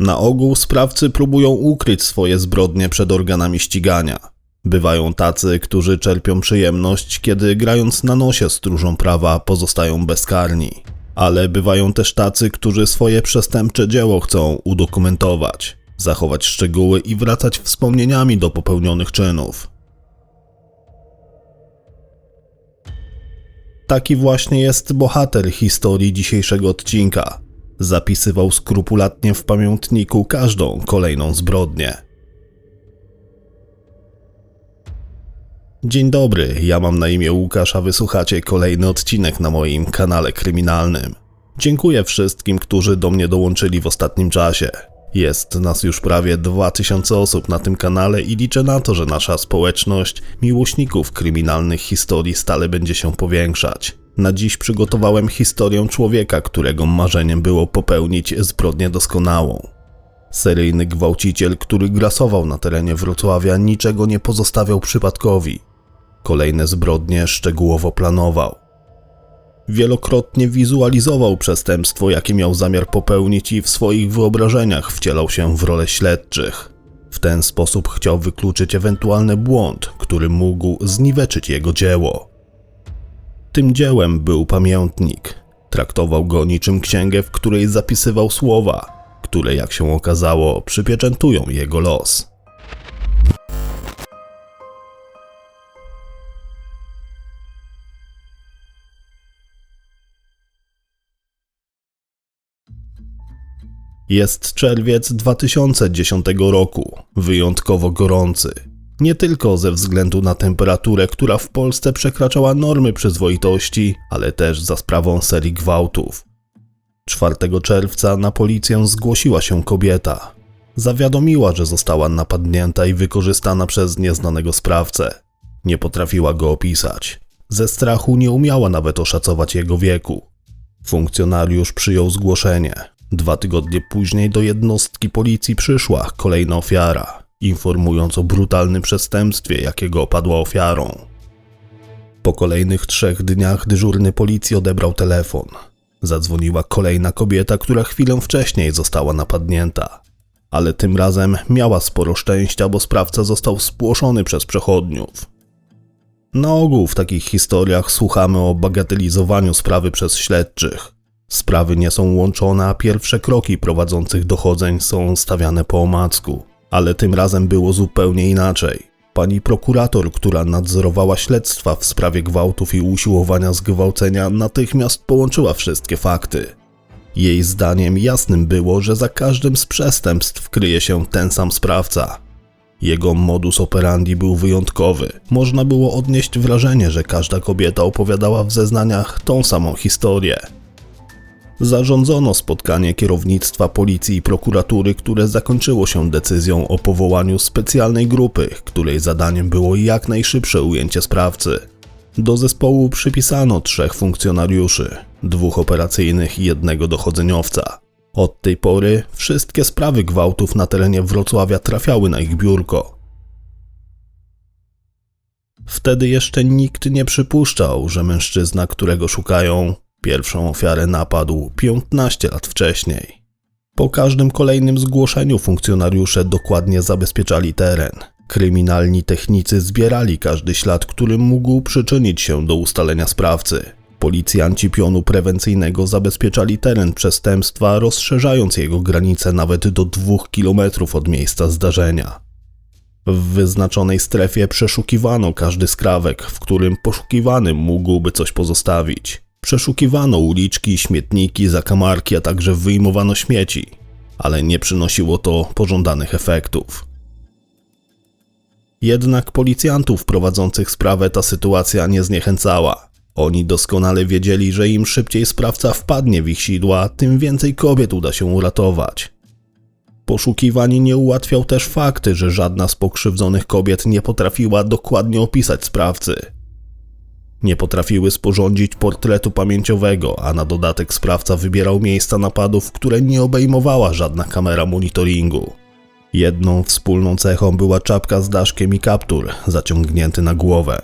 Na ogół sprawcy próbują ukryć swoje zbrodnie przed organami ścigania. Bywają tacy, którzy czerpią przyjemność, kiedy grając na nosie stróżą prawa pozostają bezkarni. Ale bywają też tacy, którzy swoje przestępcze dzieło chcą udokumentować, zachować szczegóły i wracać wspomnieniami do popełnionych czynów. Taki właśnie jest bohater historii dzisiejszego odcinka. Zapisywał skrupulatnie w pamiętniku każdą kolejną zbrodnię. Dzień dobry, ja mam na imię Łukasz, a wysłuchacie kolejny odcinek na moim kanale kryminalnym. Dziękuję wszystkim, którzy do mnie dołączyli w ostatnim czasie. Jest nas już prawie 2000 osób na tym kanale i liczę na to, że nasza społeczność miłośników kryminalnych historii stale będzie się powiększać. Na dziś przygotowałem historię człowieka, którego marzeniem było popełnić zbrodnię doskonałą. Seryjny gwałciciel, który grasował na terenie Wrocławia, niczego nie pozostawiał przypadkowi. Kolejne zbrodnie szczegółowo planował. Wielokrotnie wizualizował przestępstwo, jakie miał zamiar popełnić i w swoich wyobrażeniach wcielał się w rolę śledczych. W ten sposób chciał wykluczyć ewentualny błąd, który mógł zniweczyć jego dzieło. Tym dziełem był pamiętnik. Traktował go niczym księgę, w której zapisywał słowa, które, jak się okazało, przypieczętują jego los. Jest czerwiec 2010 roku, wyjątkowo gorący. Nie tylko ze względu na temperaturę, która w Polsce przekraczała normy przyzwoitości, ale też za sprawą serii gwałtów. 4 czerwca na policję zgłosiła się kobieta. Zawiadomiła, że została napadnięta i wykorzystana przez nieznanego sprawcę. Nie potrafiła go opisać. Ze strachu nie umiała nawet oszacować jego wieku. Funkcjonariusz przyjął zgłoszenie. Dwa tygodnie później do jednostki policji przyszła kolejna ofiara, informując o brutalnym przestępstwie, jakiego opadła ofiarą. Po kolejnych trzech dniach dyżurny policji odebrał telefon. Zadzwoniła kolejna kobieta, która chwilę wcześniej została napadnięta. Ale tym razem miała sporo szczęścia, bo sprawca został spłoszony przez przechodniów. Na ogół w takich historiach słuchamy o bagatelizowaniu sprawy przez śledczych. Sprawy nie są łączone, a pierwsze kroki prowadzących dochodzeń są stawiane po omacku. Ale tym razem było zupełnie inaczej. Pani prokurator, która nadzorowała śledztwa w sprawie gwałtów i usiłowania zgwałcenia, natychmiast połączyła wszystkie fakty. Jej zdaniem jasnym było, że za każdym z przestępstw kryje się ten sam sprawca. Jego modus operandi był wyjątkowy. Można było odnieść wrażenie, że każda kobieta opowiadała w zeznaniach tą samą historię. Zarządzono spotkanie kierownictwa policji i prokuratury, które zakończyło się decyzją o powołaniu specjalnej grupy, której zadaniem było jak najszybsze ujęcie sprawcy. Do zespołu przypisano trzech funkcjonariuszy, dwóch operacyjnych i jednego dochodzeniowca. Od tej pory wszystkie sprawy gwałtów na terenie Wrocławia trafiały na ich biurko. Wtedy jeszcze nikt nie przypuszczał, że mężczyzna, którego szukają, Pierwszą ofiarę napadł 15 lat wcześniej. Po każdym kolejnym zgłoszeniu funkcjonariusze dokładnie zabezpieczali teren. Kryminalni technicy zbierali każdy ślad, który mógł przyczynić się do ustalenia sprawcy. Policjanci pionu prewencyjnego zabezpieczali teren przestępstwa, rozszerzając jego granice nawet do dwóch kilometrów od miejsca zdarzenia. W wyznaczonej strefie przeszukiwano każdy skrawek, w którym poszukiwany mógłby coś pozostawić. Przeszukiwano uliczki, śmietniki, zakamarki, a także wyjmowano śmieci, ale nie przynosiło to pożądanych efektów. Jednak policjantów prowadzących sprawę ta sytuacja nie zniechęcała. Oni doskonale wiedzieli, że im szybciej sprawca wpadnie w ich sidła, tym więcej kobiet uda się uratować. Poszukiwani nie ułatwiał też fakty, że żadna z pokrzywdzonych kobiet nie potrafiła dokładnie opisać sprawcy. Nie potrafiły sporządzić portretu pamięciowego, a na dodatek sprawca wybierał miejsca napadów, które nie obejmowała żadna kamera monitoringu. Jedną wspólną cechą była czapka z daszkiem i kaptur, zaciągnięty na głowę.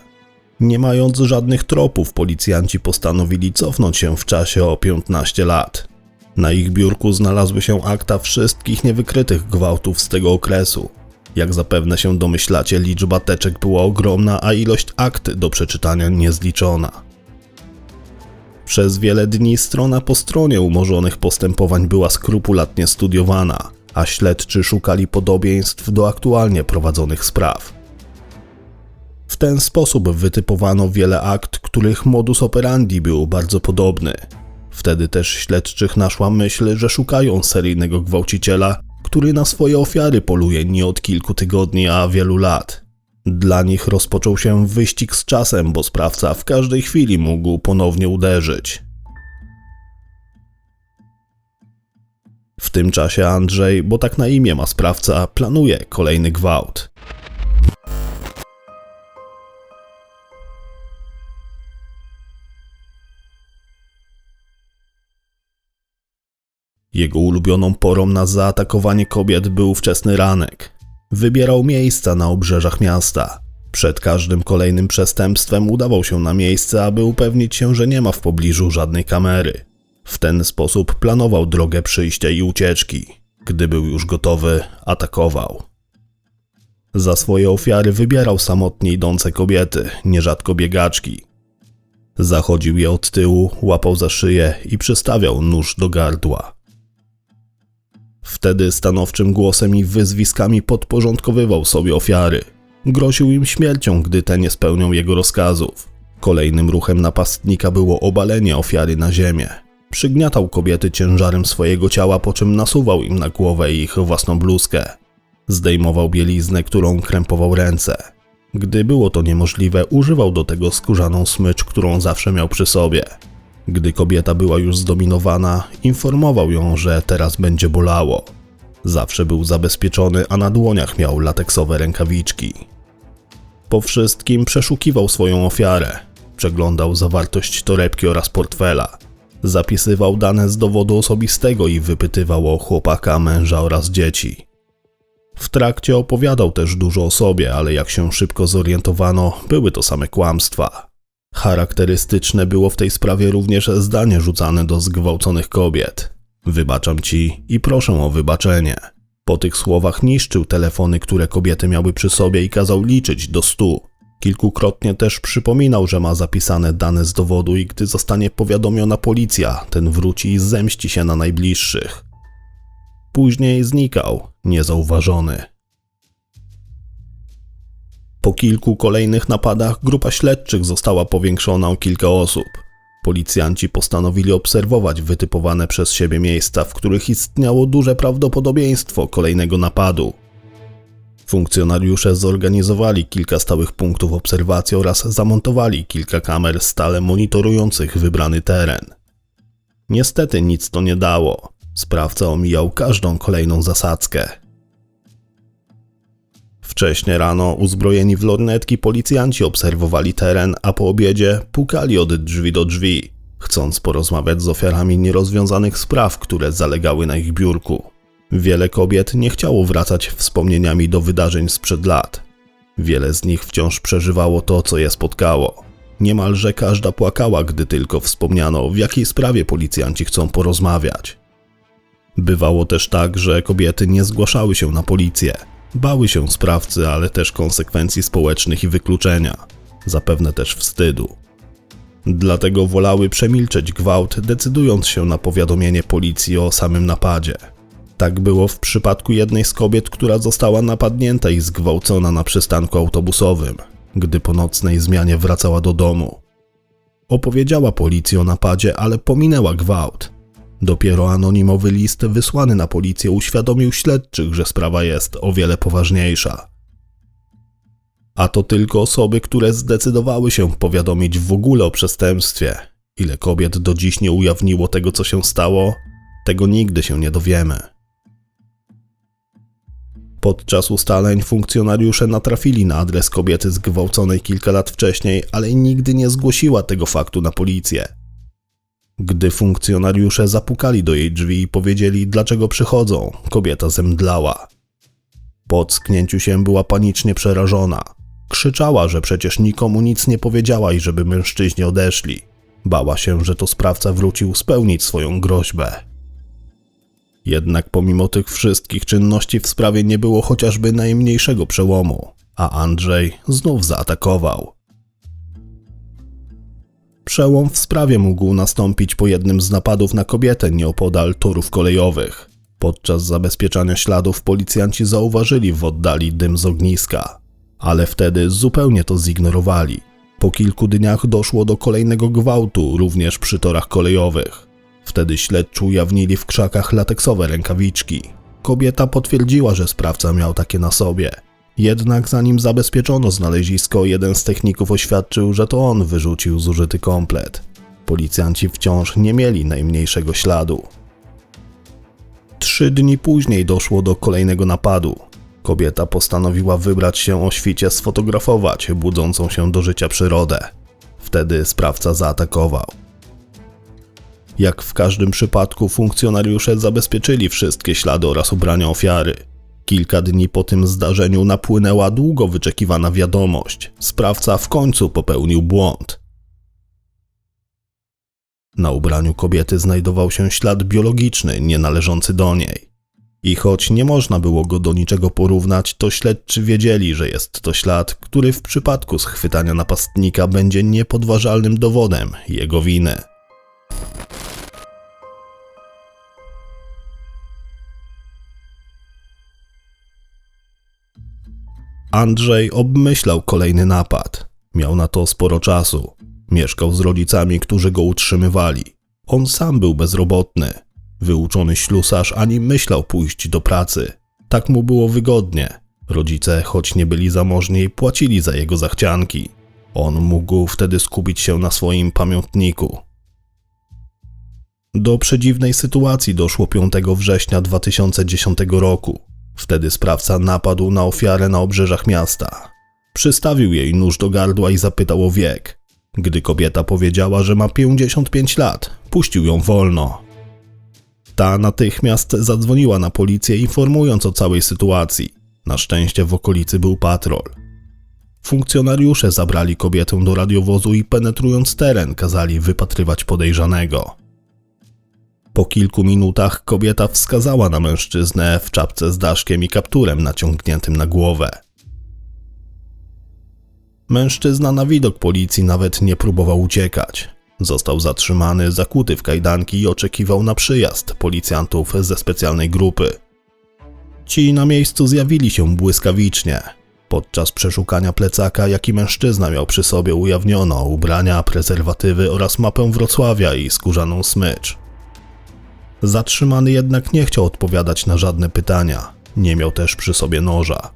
Nie mając żadnych tropów, policjanci postanowili cofnąć się w czasie o 15 lat. Na ich biurku znalazły się akta wszystkich niewykrytych gwałtów z tego okresu. Jak zapewne się domyślacie, liczba teczek była ogromna, a ilość akt do przeczytania niezliczona. Przez wiele dni strona po stronie umorzonych postępowań była skrupulatnie studiowana, a śledczy szukali podobieństw do aktualnie prowadzonych spraw. W ten sposób wytypowano wiele akt, których modus operandi był bardzo podobny. Wtedy też śledczych naszła myśl, że szukają seryjnego gwałciciela, który na swoje ofiary poluje nie od kilku tygodni, a wielu lat. Dla nich rozpoczął się wyścig z czasem, bo sprawca w każdej chwili mógł ponownie uderzyć. W tym czasie Andrzej, bo tak na imię ma sprawca, planuje kolejny gwałt. Jego ulubioną porą na zaatakowanie kobiet był wczesny ranek. Wybierał miejsca na obrzeżach miasta. Przed każdym kolejnym przestępstwem udawał się na miejsce, aby upewnić się, że nie ma w pobliżu żadnej kamery. W ten sposób planował drogę przyjścia i ucieczki. Gdy był już gotowy, atakował. Za swoje ofiary wybierał samotnie idące kobiety, nierzadko biegaczki. Zachodził je od tyłu, łapał za szyję i przystawiał nóż do gardła. Wtedy stanowczym głosem i wyzwiskami podporządkowywał sobie ofiary. Groził im śmiercią, gdy te nie spełnią jego rozkazów. Kolejnym ruchem napastnika było obalenie ofiary na ziemię. Przygniatał kobiety ciężarem swojego ciała, po czym nasuwał im na głowę ich własną bluzkę. Zdejmował bieliznę, którą krępował ręce. Gdy było to niemożliwe, używał do tego skórzaną smycz, którą zawsze miał przy sobie. Gdy kobieta była już zdominowana, informował ją, że teraz będzie bolało. Zawsze był zabezpieczony, a na dłoniach miał lateksowe rękawiczki. Po wszystkim przeszukiwał swoją ofiarę. Przeglądał zawartość torebki oraz portfela. Zapisywał dane z dowodu osobistego i wypytywał o chłopaka, męża oraz dzieci. W trakcie opowiadał też dużo o sobie, ale jak się szybko zorientowano, były to same kłamstwa. Charakterystyczne było w tej sprawie również zdanie rzucane do zgwałconych kobiet. Wybaczam ci i proszę o wybaczenie. Po tych słowach niszczył telefony, które kobiety miały przy sobie i kazał liczyć do stu. Kilkukrotnie też przypominał, że ma zapisane dane z dowodu i gdy zostanie powiadomiona policja, ten wróci i zemści się na najbliższych. Później znikał, niezauważony. Po kilku kolejnych napadach grupa śledczych została powiększona o kilka osób. Policjanci postanowili obserwować wytypowane przez siebie miejsca, w których istniało duże prawdopodobieństwo kolejnego napadu. Funkcjonariusze zorganizowali kilka stałych punktów obserwacji oraz zamontowali kilka kamer stale monitorujących wybrany teren. Niestety nic to nie dało. Sprawca omijał każdą kolejną zasadzkę. Wcześnie rano, uzbrojeni w lornetki, policjanci obserwowali teren, a po obiedzie pukali od drzwi do drzwi, chcąc porozmawiać z ofiarami nierozwiązanych spraw, które zalegały na ich biurku. Wiele kobiet nie chciało wracać wspomnieniami do wydarzeń sprzed lat. Wiele z nich wciąż przeżywało to, co je spotkało. Niemalże każda płakała, gdy tylko wspomniano, w jakiej sprawie policjanci chcą porozmawiać. Bywało też tak, że kobiety nie zgłaszały się na policję, Bały się sprawcy, ale też konsekwencji społecznych i wykluczenia, zapewne też wstydu. Dlatego wolały przemilczeć gwałt, decydując się na powiadomienie policji o samym napadzie. Tak było w przypadku jednej z kobiet, która została napadnięta i zgwałcona na przystanku autobusowym, gdy po nocnej zmianie wracała do domu. Opowiedziała policji o napadzie, ale pominęła gwałt, Dopiero anonimowy list wysłany na policję uświadomił śledczych, że sprawa jest o wiele poważniejsza. A to tylko osoby, które zdecydowały się powiadomić w ogóle o przestępstwie. Ile kobiet do dziś nie ujawniło tego, co się stało, tego nigdy się nie dowiemy. Podczas ustaleń funkcjonariusze natrafili na adres kobiety zgwałconej kilka lat wcześniej, ale nigdy nie zgłosiła tego faktu na policję. Gdy funkcjonariusze zapukali do jej drzwi i powiedzieli, dlaczego przychodzą, kobieta zemdlała. Po ocknięciu się była panicznie przerażona. Krzyczała, że przecież nikomu nic nie powiedziała i żeby mężczyźni odeszli. Bała się, że to sprawca wrócił spełnić swoją groźbę. Jednak pomimo tych wszystkich czynności w sprawie nie było chociażby najmniejszego przełomu, a Andrzej znów zaatakował. Przełom w sprawie mógł nastąpić po jednym z napadów na kobietę nieopodal torów kolejowych. Podczas zabezpieczania śladów policjanci zauważyli w oddali dym z ogniska, ale wtedy zupełnie to zignorowali. Po kilku dniach doszło do kolejnego gwałtu, również przy torach kolejowych. Wtedy śledczy ujawnili w krzakach lateksowe rękawiczki. Kobieta potwierdziła, że sprawca miał takie na sobie. Jednak zanim zabezpieczono znalezisko, jeden z techników oświadczył, że to on wyrzucił zużyty komplet. Policjanci wciąż nie mieli najmniejszego śladu. Trzy dni później doszło do kolejnego napadu. Kobieta postanowiła wybrać się o świcie sfotografować budzącą się do życia przyrodę. Wtedy sprawca zaatakował. Jak w każdym przypadku, funkcjonariusze zabezpieczyli wszystkie ślady oraz ubrania ofiary. Kilka dni po tym zdarzeniu napłynęła długo wyczekiwana wiadomość. Sprawca w końcu popełnił błąd. Na ubraniu kobiety znajdował się ślad biologiczny nienależący do niej. I choć nie można było go do niczego porównać, to śledczy wiedzieli, że jest to ślad, który w przypadku schwytania napastnika będzie niepodważalnym dowodem jego winy. Andrzej obmyślał kolejny napad. Miał na to sporo czasu. Mieszkał z rodzicami, którzy go utrzymywali. On sam był bezrobotny. Wyuczony ślusarz ani myślał pójść do pracy. Tak mu było wygodnie. Rodzice, choć nie byli zamożni, płacili za jego zachcianki. On mógł wtedy skupić się na swoim pamiątniku. Do przedziwnej sytuacji doszło 5 września 2010 roku. Wtedy sprawca napadł na ofiarę na obrzeżach miasta. Przystawił jej nóż do gardła i zapytał o wiek. Gdy kobieta powiedziała, że ma 55 lat, puścił ją wolno. Ta natychmiast zadzwoniła na policję, informując o całej sytuacji. Na szczęście w okolicy był patrol. Funkcjonariusze zabrali kobietę do radiowozu i penetrując teren, kazali wypatrywać podejrzanego. Po kilku minutach kobieta wskazała na mężczyznę w czapce z daszkiem i kapturem naciągniętym na głowę. Mężczyzna na widok policji nawet nie próbował uciekać. Został zatrzymany, zakuty w kajdanki i oczekiwał na przyjazd policjantów ze specjalnej grupy. Ci na miejscu zjawili się błyskawicznie. Podczas przeszukania plecaka, jaki mężczyzna miał przy sobie, ujawniono ubrania, prezerwatywy oraz mapę Wrocławia i skórzaną smycz. Zatrzymany jednak nie chciał odpowiadać na żadne pytania. Nie miał też przy sobie noża.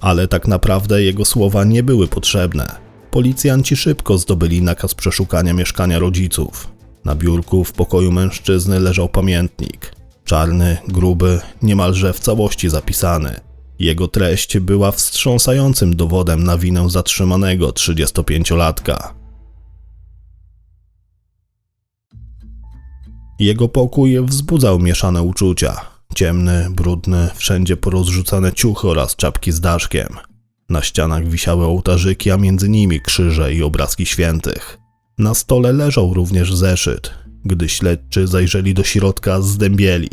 Ale tak naprawdę jego słowa nie były potrzebne. Policjanci szybko zdobyli nakaz przeszukania mieszkania rodziców. Na biurku w pokoju mężczyzny leżał pamiętnik. Czarny, gruby, niemalże w całości zapisany. Jego treść była wstrząsającym dowodem na winę zatrzymanego 35-latka. Jego pokój wzbudzał mieszane uczucia. Ciemny, brudny, wszędzie porozrzucane ciuchy oraz czapki z daszkiem. Na ścianach wisiały ołtarzyki, a między nimi krzyże i obrazki świętych. Na stole leżał również zeszyt. Gdy śledczy zajrzeli do środka, zdębieli.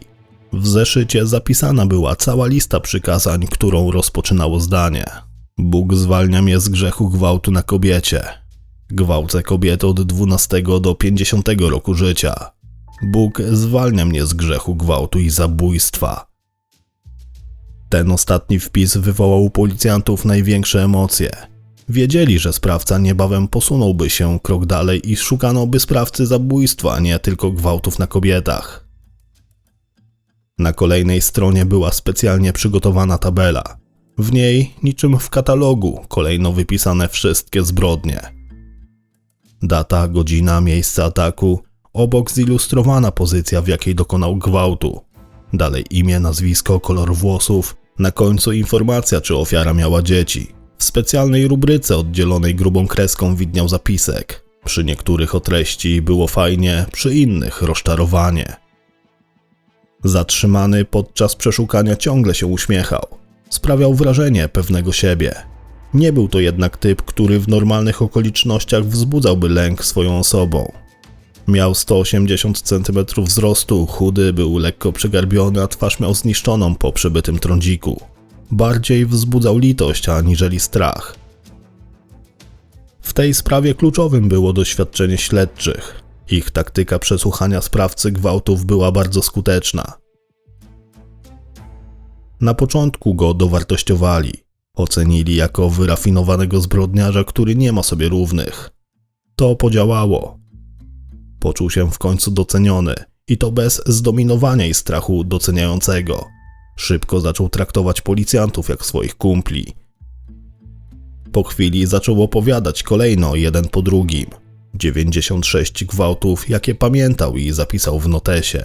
W zeszycie zapisana była cała lista przykazań, którą rozpoczynało zdanie. Bóg zwalnia mnie z grzechu gwałtu na kobiecie. Gwałcę kobiety od 12 do 50 roku życia. Bóg zwalnia mnie z grzechu gwałtu i zabójstwa. Ten ostatni wpis wywołał u policjantów największe emocje. Wiedzieli, że sprawca niebawem posunąłby się krok dalej i szukano by sprawcy zabójstwa, nie tylko gwałtów na kobietach. Na kolejnej stronie była specjalnie przygotowana tabela. W niej, niczym w katalogu, kolejno wypisane wszystkie zbrodnie. Data, godzina, miejsce ataku, Obok zilustrowana pozycja, w jakiej dokonał gwałtu. Dalej imię, nazwisko, kolor włosów. Na końcu informacja, czy ofiara miała dzieci. W specjalnej rubryce oddzielonej grubą kreską widniał zapisek. Przy niektórych o treści było fajnie, przy innych rozczarowanie. Zatrzymany podczas przeszukania ciągle się uśmiechał. Sprawiał wrażenie pewnego siebie. Nie był to jednak typ, który w normalnych okolicznościach wzbudzałby lęk swoją osobą. Miał 180 cm wzrostu, chudy, był lekko przegarbiony, a twarz miał zniszczoną po przebytym trądziku. Bardziej wzbudzał litość aniżeli strach. W tej sprawie kluczowym było doświadczenie śledczych. Ich taktyka przesłuchania sprawcy gwałtów była bardzo skuteczna. Na początku go dowartościowali. Ocenili jako wyrafinowanego zbrodniarza, który nie ma sobie równych. To podziałało. Poczuł się w końcu doceniony i to bez zdominowania i strachu doceniającego. Szybko zaczął traktować policjantów jak swoich kumpli. Po chwili zaczął opowiadać kolejno jeden po drugim. 96 gwałtów, jakie pamiętał i zapisał w notesie.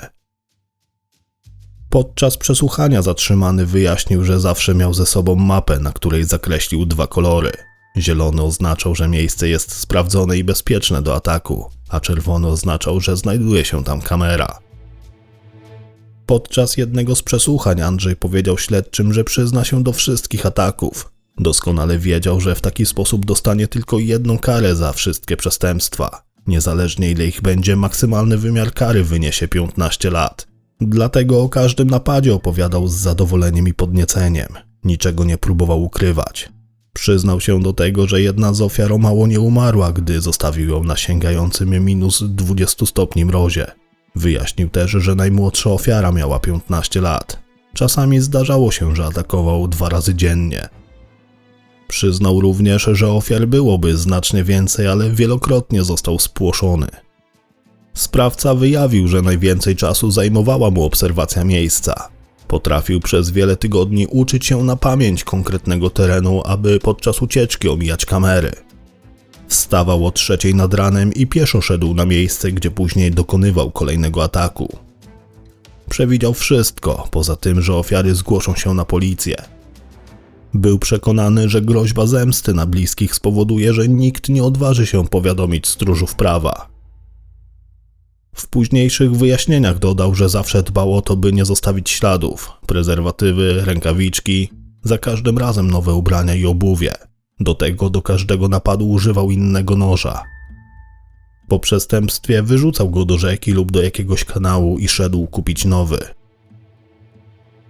Podczas przesłuchania zatrzymany wyjaśnił, że zawsze miał ze sobą mapę, na której zakreślił dwa kolory. Zielony oznaczał, że miejsce jest sprawdzone i bezpieczne do ataku, a czerwony oznaczał, że znajduje się tam kamera. Podczas jednego z przesłuchań Andrzej powiedział śledczym, że przyzna się do wszystkich ataków. Doskonale wiedział, że w taki sposób dostanie tylko jedną karę za wszystkie przestępstwa. Niezależnie ile ich będzie, maksymalny wymiar kary wyniesie 15 lat. Dlatego o każdym napadzie opowiadał z zadowoleniem i podnieceniem. Niczego nie próbował ukrywać. Przyznał się do tego, że jedna z ofiar mało nie umarła, gdy zostawił ją na sięgającym minus 20 stopni mrozie. Wyjaśnił też, że najmłodsza ofiara miała 15 lat. Czasami zdarzało się, że atakował dwa razy dziennie. Przyznał również, że ofiar byłoby znacznie więcej, ale wielokrotnie został spłoszony. Sprawca wyjawił, że najwięcej czasu zajmowała mu obserwacja miejsca. Potrafił przez wiele tygodni uczyć się na pamięć konkretnego terenu, aby podczas ucieczki omijać kamery. Wstawał o trzeciej nad ranem i pieszo szedł na miejsce, gdzie później dokonywał kolejnego ataku. Przewidział wszystko, poza tym, że ofiary zgłoszą się na policję. Był przekonany, że groźba zemsty na bliskich spowoduje, że nikt nie odważy się powiadomić stróżów prawa. W późniejszych wyjaśnieniach dodał, że zawsze dbał o to, by nie zostawić śladów prezerwatywy, rękawiczki, za każdym razem nowe ubrania i obuwie. Do tego do każdego napadu używał innego noża. Po przestępstwie wyrzucał go do rzeki lub do jakiegoś kanału i szedł kupić nowy.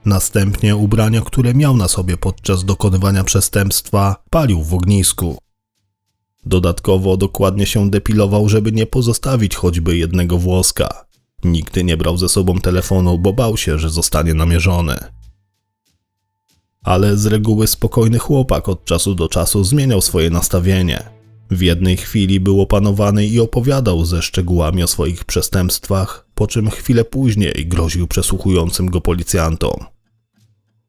Następnie ubrania, które miał na sobie podczas dokonywania przestępstwa, palił w ognisku. Dodatkowo dokładnie się depilował, żeby nie pozostawić choćby jednego włoska. Nigdy nie brał ze sobą telefonu, bo bał się, że zostanie namierzony. Ale z reguły spokojny chłopak od czasu do czasu zmieniał swoje nastawienie. W jednej chwili był opanowany i opowiadał ze szczegółami o swoich przestępstwach, po czym chwilę później groził przesłuchującym go policjantom.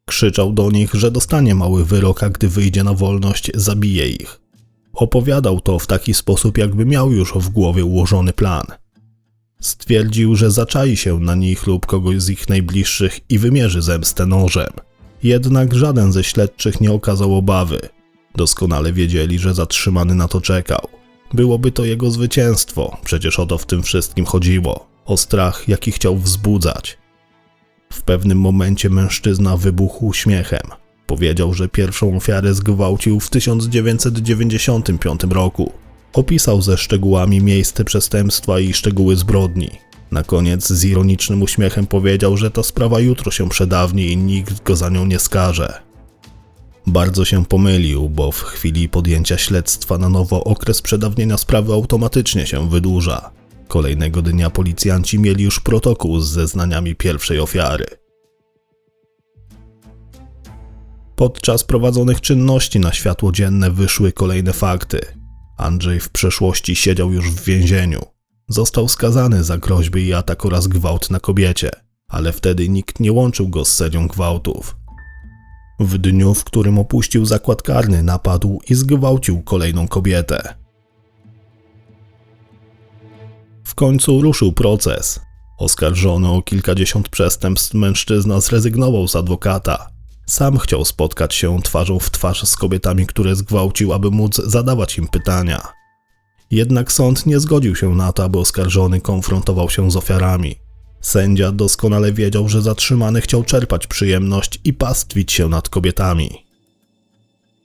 Krzyczał do nich, że dostanie mały wyrok, a gdy wyjdzie na wolność, zabije ich. Opowiadał to w taki sposób, jakby miał już w głowie ułożony plan. Stwierdził, że zaczai się na nich lub kogoś z ich najbliższych i wymierzy zemstę nożem. Jednak żaden ze śledczych nie okazał obawy. Doskonale wiedzieli, że zatrzymany na to czekał. Byłoby to jego zwycięstwo, przecież o to w tym wszystkim chodziło. O strach, jaki chciał wzbudzać. W pewnym momencie mężczyzna wybuchł śmiechem. Powiedział, że pierwszą ofiarę zgwałcił w 1995 roku. Opisał ze szczegółami miejsce przestępstwa i szczegóły zbrodni. Na koniec z ironicznym uśmiechem powiedział, że ta sprawa jutro się przedawni i nikt go za nią nie skaże. Bardzo się pomylił, bo w chwili podjęcia śledztwa na nowo okres przedawnienia sprawy automatycznie się wydłuża. Kolejnego dnia policjanci mieli już protokół z zeznaniami pierwszej ofiary. Podczas prowadzonych czynności na światło dzienne wyszły kolejne fakty. Andrzej w przeszłości siedział już w więzieniu. Został skazany za groźby i atak oraz gwałt na kobiecie, ale wtedy nikt nie łączył go z serią gwałtów. W dniu, w którym opuścił zakład karny, napadł i zgwałcił kolejną kobietę. W końcu ruszył proces. Oskarżony o kilkadziesiąt przestępstw mężczyzna zrezygnował z adwokata. Sam chciał spotkać się twarzą w twarz z kobietami, które zgwałcił, aby móc zadawać im pytania. Jednak sąd nie zgodził się na to, aby oskarżony konfrontował się z ofiarami. Sędzia doskonale wiedział, że zatrzymany chciał czerpać przyjemność i pastwić się nad kobietami.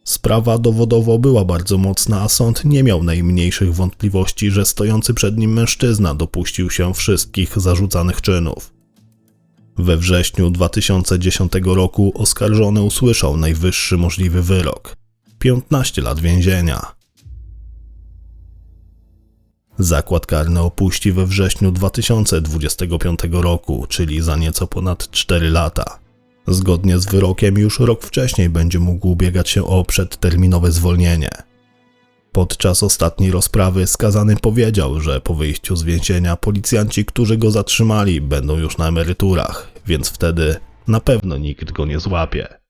Sprawa dowodowo była bardzo mocna, a sąd nie miał najmniejszych wątpliwości, że stojący przed nim mężczyzna dopuścił się wszystkich zarzucanych czynów. We wrześniu 2010 roku oskarżony usłyszał najwyższy możliwy wyrok 15 lat więzienia. Zakład karny opuści we wrześniu 2025 roku, czyli za nieco ponad 4 lata. Zgodnie z wyrokiem już rok wcześniej będzie mógł ubiegać się o przedterminowe zwolnienie. Podczas ostatniej rozprawy skazany powiedział, że po wyjściu z więzienia policjanci, którzy go zatrzymali, będą już na emeryturach, więc wtedy na pewno nikt go nie złapie.